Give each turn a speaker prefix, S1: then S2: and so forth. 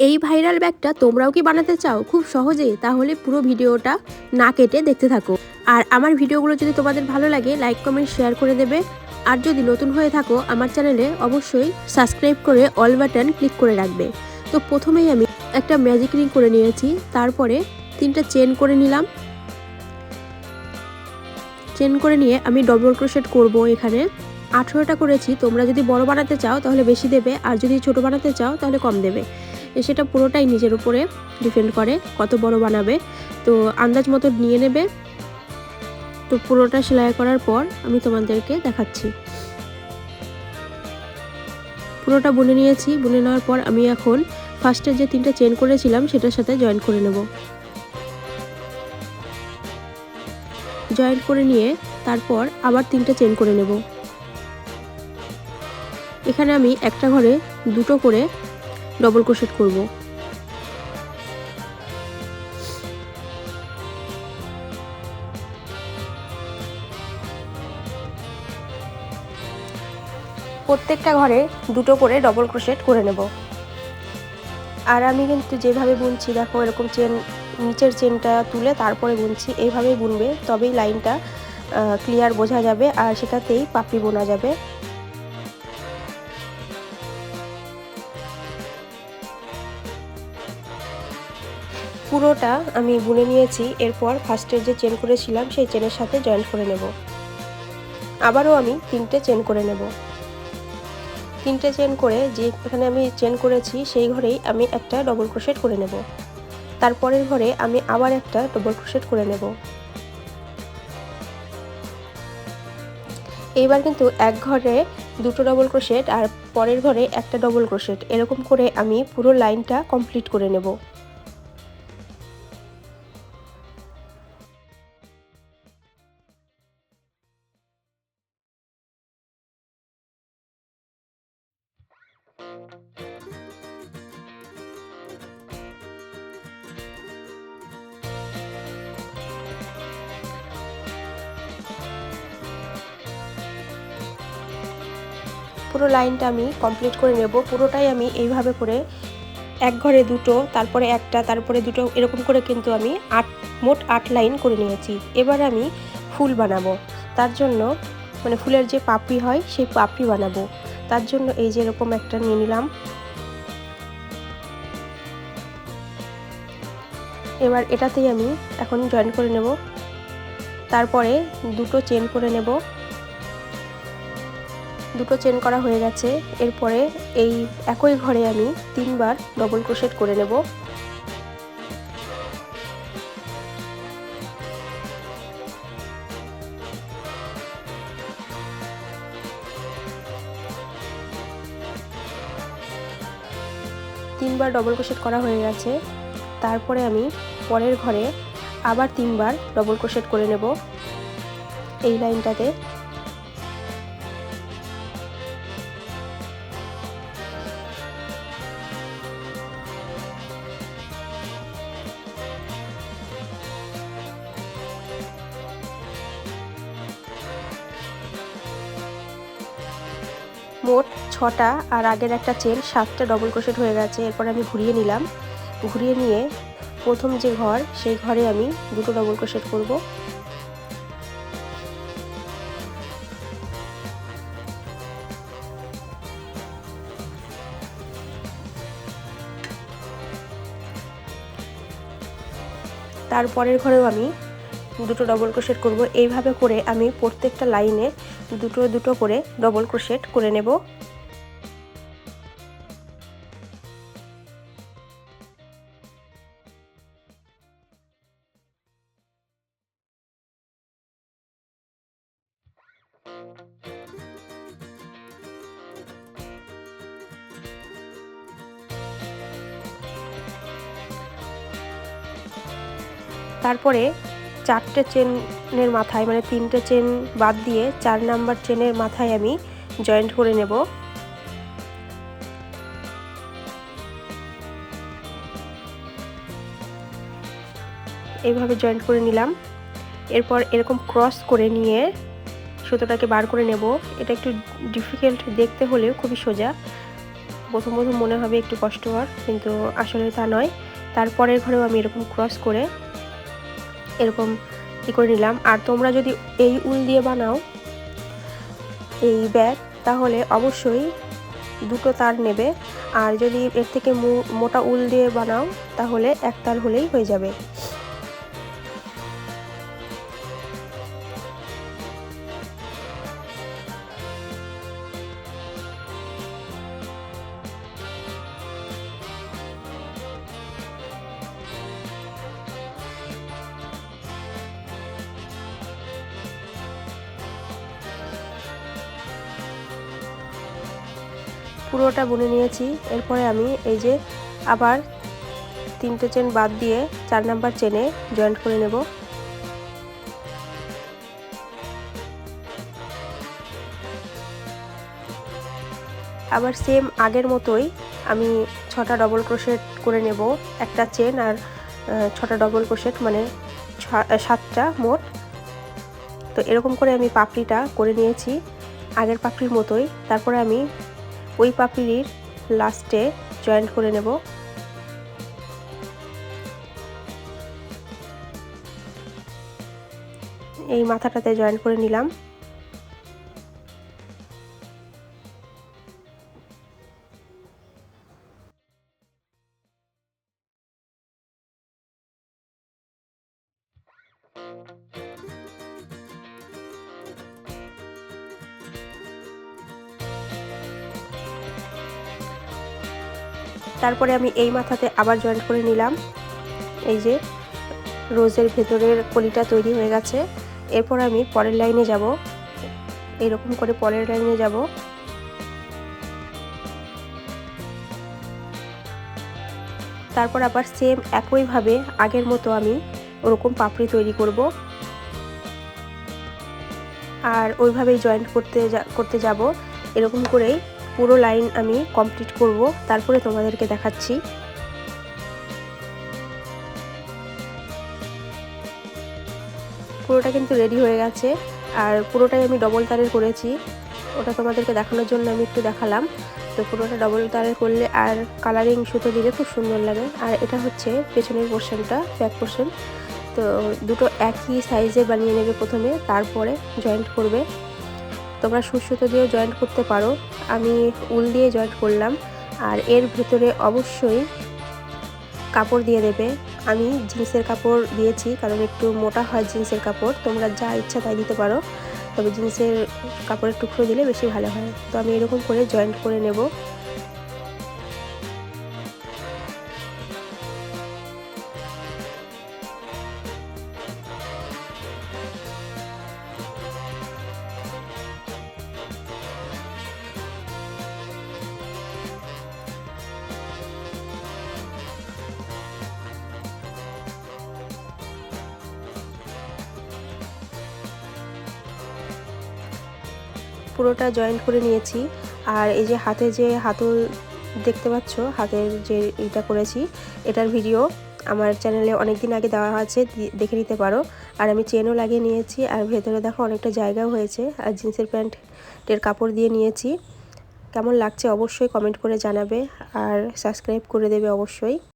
S1: এই ভাইরাল ব্যাগটা তোমরাও কি বানাতে চাও? খুব সহজে তাহলে পুরো ভিডিওটা না কেটে দেখতে থাকো। আর আমার ভিডিওগুলো যদি তোমাদের ভালো লাগে লাইক কমেন্ট শেয়ার করে দেবে। আর যদি নতুন হয়ে থাকো, আমার চ্যানেলে অবশ্যই সাবস্ক্রাইব করে অল বাটন ক্লিক করে রাখবে। তো প্রথমেই আমি একটা ম্যাজিক রিং করে নিয়েছি। তারপরে তিনটা চেন করে নিলাম। চেন করে নিয়ে আমি ডবল ক্রোশেট করব এখানে। আঠেরোটা করেছি। তোমরা যদি বড় বানাতে চাও, তাহলে বেশি দেবে। আর যদি ছোট বানাতে চাও, তাহলে কম দেবে। সেটা পুরোটাই নিজের উপরে ডিপেন্ড করে কত বড় বানাবে। তো আন্দাজ মতো নিয়ে নেবে। তো পুরোটা সেলাই করার পর আমি তোমাদেরকে দেখাচ্ছি। পুরোটা বুনে নিয়েছি। বুনে নেওয়ার পর আমি এখন ফার্স্টে যে তিনটা চেন করেছিলাম সেটার সাথে জয়েন করে নেব। জয়েন করে নিয়ে তারপর আবার তিনটা চেন করে নেব। এখানে আমি একটা ঘরে দুটো করে ডবল ক্রোশেট করব। প্রত্যেকটা ঘরে দুটো করে ডবল ক্রোশেট করে নেব। আর আমি কিন্তু যেভাবে বুনছি, দেখো এরকম চেন নিচের চেনটা তুলে তারপরে বুনছি এইভাবেই বুনবে, তবেই লাইনটা ক্লিয়ার বোঝা যাবে আর সেটাতেই পাপড়ি বোনা যাবে। পুরোটা আমি বুনে নিয়েছি, এরপর ফার্স্টে যে চেন করেছিলাম, সেই চেনের সাথে জয়েন্ট করে নেব। আবারও আমি তিনটে চেন করে নেব। তিনটে চেন করে যে এখানে আমি চেন করেছি, সেই ঘরেই আমি একটা ডবল ক্রোশেট করে নেব। তারপরের ঘরে আমি আবার একটা ডবল ক্রোশেট করে নেব। এইবার কিন্তু এক ঘরে দুটো ডবল ক্রোশেট আর পরের ঘরে একটা ডবল ক্রোশেট এরকম করে আমি পুরো লাইনটা কমপ্লিট করে নেব। পুরো লাইনটা আমি কমপ্লিট করে নেব। পুরোটাই আমি এইভাবে করে এক ঘরে দুটো, তারপরে একটা, তারপরে দুটো, এরকম করে কিন্তু আমি আট, মোট আট লাইন করে নিয়েছি। এবার আমি ফুল বানাবো। তার জন্য মানে ফুলের যে পাপড়ি হয়, সেই পাপড়ি বানাবো। তার জন্য এই যে এরকম একটা নিয়ে নিলাম। এবার এটাতেই আমি এখন জয়েন করে নেব। তারপরে দুটো চেন করে নেব। দুটো চেন করা হয়ে গেছে। এরপরে এই একই ঘরে আমি তিনবার ডবল ক্রোশেট করে নেব। তিনবার ডবল ক্রোশেট করা হয়ে গেছে। তারপরে আমি পরের ঘরে আবার তিনবার ডবল ক্রোশেট করে নেব। এই লাইনটাতে মোট ছটা আর আগের একটা চেন সাতটা ডবল ক্রোশেট হয়ে গেছে, এরপর আমি ঘুরিয়ে নিলাম। ঘুরিয়ে নিয়ে প্রথম যে ঘর, সেই ঘরে আমি দুটো ডবল ক্রোশেট করব। তারপরের ঘরেও আমি দুটো ডবল ক্রোশেট করব। এইভাবে করে আমি প্রত্যেকটা লাইনে দুটো দুটো করে ডবল ক্রোশেট করে নেব। তারপরে চারটে চেনের মাথায় মানে তিনটে চেন বাদ দিয়ে চার নাম্বার চেনের মাথায় আমি জয়েন্ট করে নেব। এইভাবে জয়েন্ট করে নিলাম। এরপর এরকম ক্রস করে নিয়ে সুতোটাকে বার করে নেব। এটা একটু ডিফিকাল্ট দেখতে হলেও খুবই সোজা। প্রথম প্রথম মনে হবে একটু কষ্টকর, কিন্তু আসলে তা নয়। তারপরের ঘরেও আমি এরকম ক্রস করে এরকম ই করে নিলাম। আর তোমরা যদি এই উল দিয়ে বানাও, এই ব্যাগ, তাহলে অবশ্যই দুটো তার নেবে। আর যদি এর থেকে মোটা উল দিয়ে বানাও, তাহলে এক তার হলেই হয়ে যাবে। পুরোটা বুনে নিয়েছি। এরপরে আমি এই যে আবার তিনটে চেন বাদ দিয়ে চার নাম্বার চেনে জয়েন্ট করে নেব। আবার সেম আগের মতোই আমি ছটা ডবল ক্রোশেট করে নেব। একটা চেন আর ছটা ডবল ক্রোশেট মানে সাতটা মোট। তো এরকম করে আমি পাপড়িটা করে নিয়েছি আগের পাপড়ির মতোই। তারপরে আমি ওই পাপড়ির লাস্টে জয়েন্ট করে নেব। এই মাথাটাতে জয়েন্ট করে নিলাম। তারপরে আমি এই মাথাতে আবার জয়েন্ট করে নিলাম। এই যে, রোজের ভেতরের কলিটা তৈরি হয়ে গেছে। এরপর আমি পরের লাইনে যাব। এরকম করে পরের লাইনে যাব। তারপর আবার সেম একইভাবে আগের মতো আমি ওরকম পাপড়ি তৈরি করব। আর ওইভাবেই জয়েন্ট করতে করতে যাব। এরকম করেই পুরো লাইন আমি কমপ্লিট করব, তারপরে তোমাদেরকে দেখাচ্ছি। পুরোটা কিন্তু রেডি হয়ে গেছে, আর পুরোটাই আমি ডবল তারের করেছি। ওটা তোমাদেরকে দেখানোর জন্য আমি একটু দেখালাম। তো পুরোটা ডবল তারের করলে আর কালারিং সুতো দিলে খুব সুন্দর লাগে। আর এটা হচ্ছে পেছনের পোর্শনটা ব্যাক পোর্শন তো দুটো একই সাইজে বানিয়ে নেবে প্রথমে, তারপরে জয়েন্ট করবে। তোমরা সুস্বতো দিয়েও জয়েন্ট করতে পারো। আমি উল দিয়ে জয়েন্ট করলাম। আর এর ভেতরে অবশ্যই কাপড় দিয়ে দেবে। আমি জিন্সের কাপড় দিয়েছি, কারণ একটু মোটা হয় জিন্সের কাপড়। তোমরা যা ইচ্ছা তাই দিতে পারো। তবে জিন্সের কাপড়ের টুকরো দিলে বেশি ভালো হয়। তো আমি এরকম করে জয়েন্ট করে নেব। পুরোটা জয়েন্ট করে নিয়েছি। আর এই যে হাতে যে হাতল দেখতে পাচ্ছ, হাতের যে এটা করেছি, এটার ভিডিও আমার চ্যানেলে অনেক দিন আগে দেওয়া আছে দেখে নিতে পারো। আর আমি চেনও লাগিয়ে নিয়েছি, আর ভেতরে দেখো অনেকটা জায়গাও হয়েছে। আর জিন্সের প্যান্টের কাপড় দিয়ে নিয়েছি। কেমন লাগছে অবশ্যই কমেন্ট করে জানাবে, আর সাবস্ক্রাইব করে দেবে অবশ্যই।